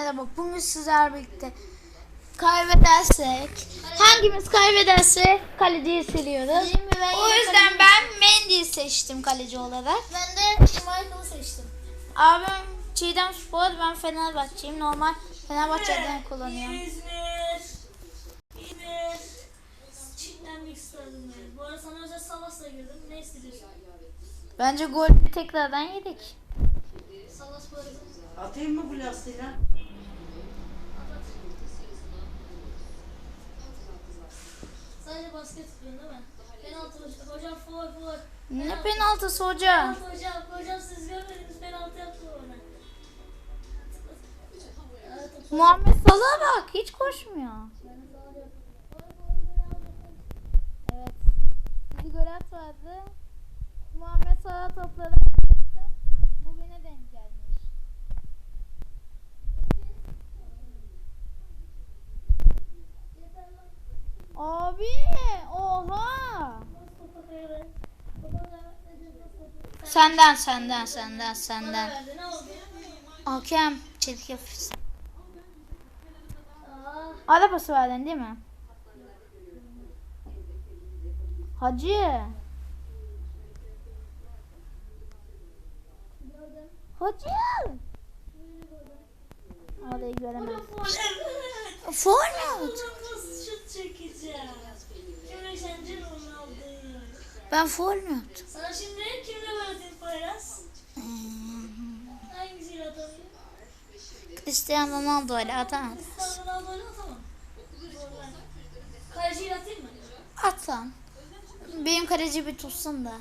Merhaba, bugün sizlerle birlikte kaybedersek, hangimiz kaybederse kaleciyi siliyoruz. O yüzden ben Mendy'yi seçtim kaleci olarak. Ben de Michael'ı seçtim. Abim Çiğdem Spor, ben Fenerbahçe'yim. Normal Fenerbahçe'den kullanıyorum. Bu arada sana özel Salas'la girdim. Ne istiyorsun? Bence gol tekrardan yedik. Salas bu arada. Atayım mı bu lastiğini? Sadece basket tutuyorsun değil mi? Penaltı hocam. Hocam foul foul. Ne penaltısı hocam? Penaltı hocam. Hocam siz görmediniz penaltı yaptı bana. Evet, topu- Muhammed Salah'a bak, hiç koşmuyor. Evet. Bir gol atmadı. Muhammed Salah topları Senden, senden, senden, senden. Hakem, çelik yapışsın. Ara pası verdin değil mi? Hacı. Hacı. Orayı. Evet. Format. Ben format. Sana şimdi Cristiano Ronaldo ile. Zorlar. Kaleciyle atayım mı? At lan. Benim kaleci bir tutsun da.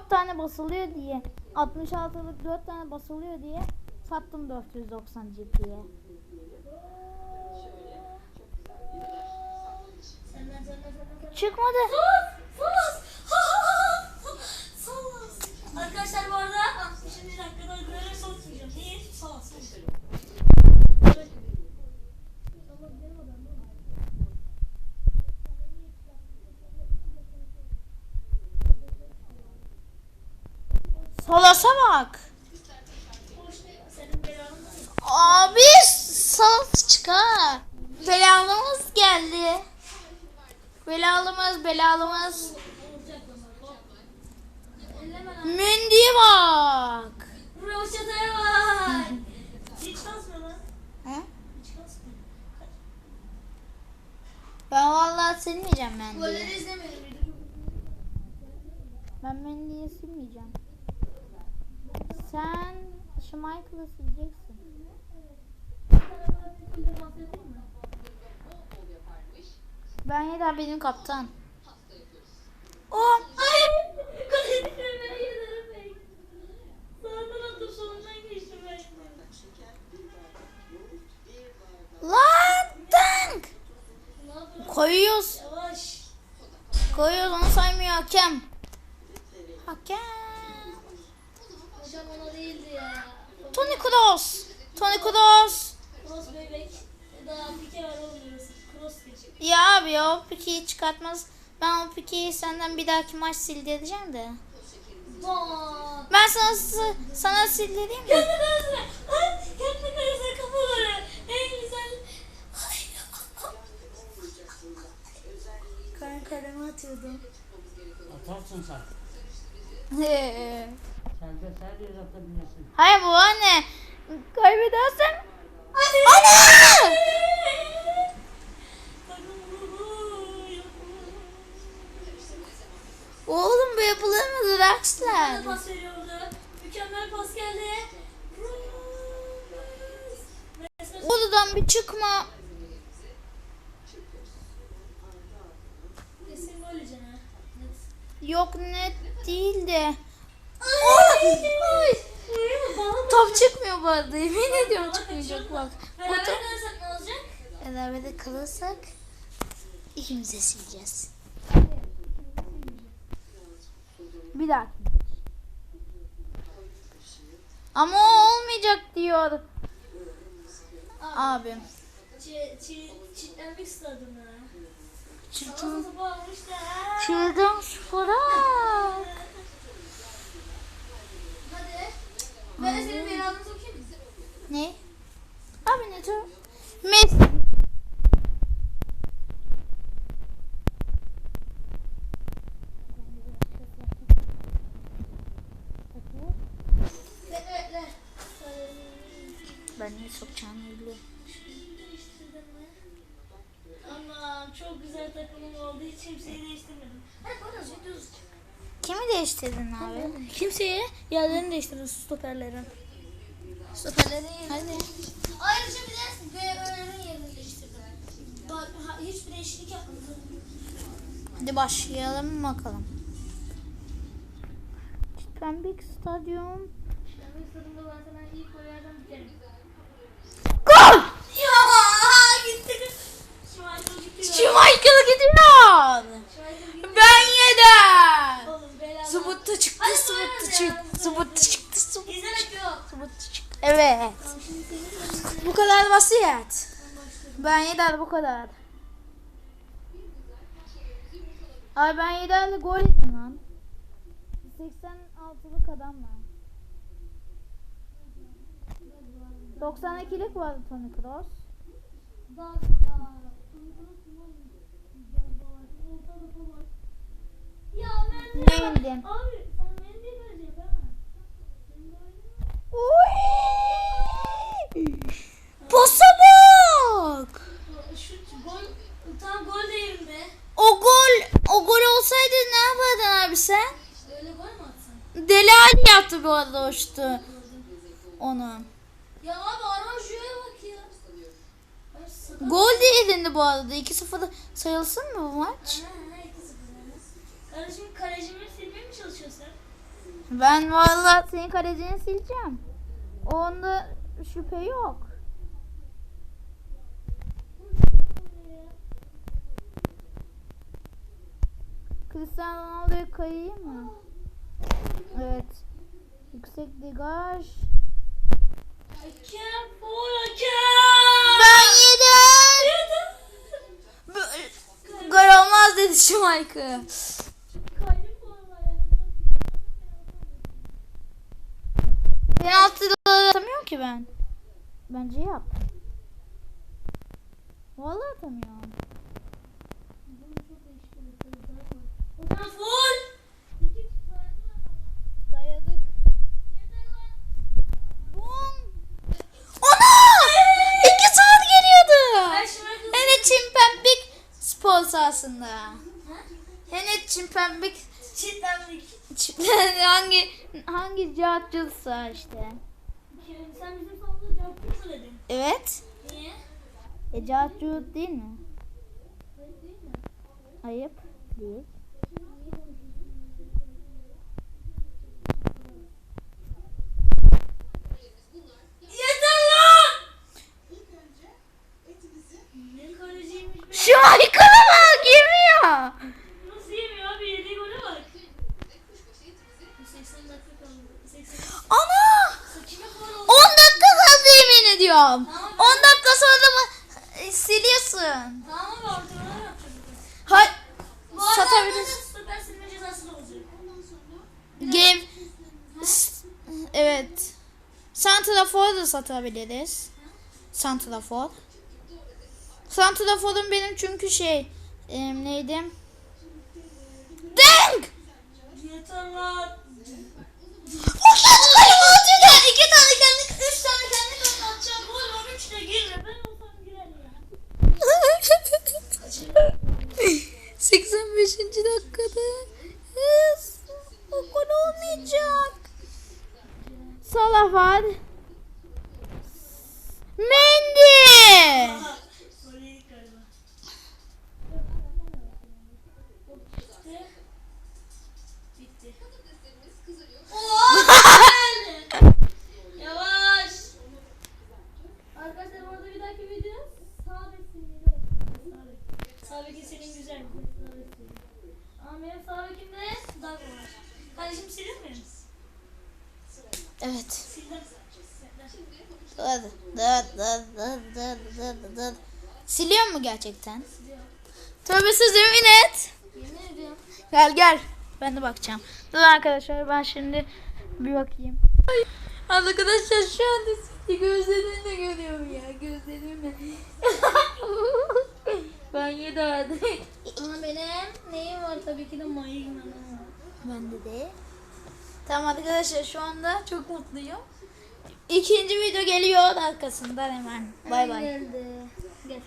4 tane basılıyor diye. 66'lık 4 tane basılıyor diye. Sattım 490 ciddiye. Çıkmadı. Arkadaşlar bu arada 60. dakikada göre sokmayacağım. Niye? Salas. Salas'a bak. Abi salat çıkar. Belalımız geldi. Belalımız belalımız. Mendy'ye bak. Roşata'ya bak. Hiç kasmıyor lan. He? Hiç kasmıyor. Ben vallahi silmeyeceğim Mendy'yi. Golleri izlemedim. Ben Mendy'yi silmeyeceğim. Sen Schmeichel'ı sileceksin. Ben Yeda benim kaptan. O Ay! Lan tank. Koyuyoruz. Koyuyoruz onu saymıyor hakem. Hakem. Hocam ona değildi ya. Toni Kroos. Toni Kroos. Cross bebek. Daha pike var o biliyorsun. Cross geçiyor. Ya abi o pikeyi çıkartmaz. Ben o pikeyi senden bir dahaki maç sildireceğim de. Ben sana sana sildireyim mi? Kendi kalesine. Ay, kendi kalesine kapı var. En güzel. Ay. Ben kaleme atıyordum. Atarsın sen. He. Sen de sen de atabilirsin. Hayır bu anne. Kaybedersem. Yapılır. Oğlum bu yapılır mı Draxler? Mükemmel pas veriyordu. Mükemmel pas geldi. Odadan bir çıkma. Yok net değil de. Ay! Top çıkmıyor bu arada. Yemin ediyorum çıkmayacak bak. Bu top berabere kalırsak ikimiz de sileceğiz. Bir dahaki. Ama olmayacak diyor abim. Çi, çi, çitlenmek istedim ha. Çılgın, Ama topu almış da. ha. çılgın Fırat. Hadi. Ben de senin belanı sokayım mı? Ne? Abi ne tür? Messi. Bekle. Ben ne sokacağımı biliyorum. Ama çok güzel takımım olduğu için kimseyi değiştirmedim. Hadi bana düz. Kimi değiştirdin abi? Kimseye yerlerini değiştirdim stoperlerin. Stoperlerin yerini. Hadi. Ayrıca bir de BÖ'lerin yerini değiştirdim. Bak, ha- hiçbir değişiklik yapmadım. Hadi başlayalım bakalım. Pembik Stadyum. Şenlik stadında ben sana ilk biterim. Gol! Ya gitti. Schmeichel. Schmeichel gidiyor. Schmeichel gitti. Ben yedim. Oğlum bela. Zıbıttı çıktı, bana çıktı, ya. zıbıttı çıktı, zıbıttı çıktı. Evet. Bu kadar basit. ben yedim bu kadar. Ay ben yedim gol yedim lan. 86'lık adam var. 92'lik vardı Toni Kroos. Daha sonra. Ya ben de. Beğendim. Abi sen beni değil böyle yapamam. Sen de oynama. Oy! Pasa bak! Şu gol tam gol değerinde. O gol, o gol olsaydı ne yapardın abi sen? Öyle gol mü atsın? Deli Ali yaptı bu arada şutu. Onu. Ya abi Araujo'ya bak ya. Gol değildi bu arada. 2-0 sayılsın mı bu maç? Kardeşim kalecimi silmeye mi çalışıyorsun? Ben vallahi senin kalecini sileceğim. Onda şüphe yok. Cristiano Ronaldo'ya kayayım mı? Evet. Yüksek degaj. Hakem, foul hakem. Ben yedim. Gol olmaz dedi arada ya. Penaltıları atamıyorum ki ben. Bence yap. Vallahi atamıyorum. Spor sahasında. Hele Çimpembik Çitlendik. Çim- hangi hangi cihazcılıksa işte. Sen bizim sonunda söyledin? Evet. Niye? E cihazcılık değil mi? Ayıp değil. Yeter lan! Şu Aykan'a Tamam. 10 dakika sonra mı e, siliyorsun? Tamam abi ortalara yapacağız. Hay Bu arada satabiliriz. arkadaşlar stoper silme cezası da olacak. Game S- Evet. Santrafor da satabiliriz. Santrafor. Santrafor'um benim çünkü şey e, neydi? Deng! Yeter lan. O kendi kalemi atıyor. İki tane kendi, üç tane kendi Ben atacağım gol var. Üç de girme. Ben olsam girer ya. 85. dakikada yes, o gol olmayacak. Salah var. Mendy. Aha. Gol yedik galiba. Bitti. Bitti. Yavaş. Arkadaşlar bu arada bir dahaki video sağ bek simgeli olsun. Sağ bek. Sağ bekin senin güzel. Ama benim sağ bekimde Dago var. Kardeşim Evet. Sildim. Dı dı dı dı dı dı dı dı. Siliyor mu gerçekten? Tövbesiz yemin et. Yemin ediyorum. Gel gel. Ben de bakacağım. Dur arkadaşlar ben şimdi bir bakayım. Ay, arkadaşlar şu anda sizi gözlerimle görüyorum ya. Gözlerimle. ben yedim. Ama benim neyim var tabii ki de var. Bende de. Tamam arkadaşlar şu anda çok mutluyum. İkinci video geliyor arkasından hemen. Bay bay. Gel.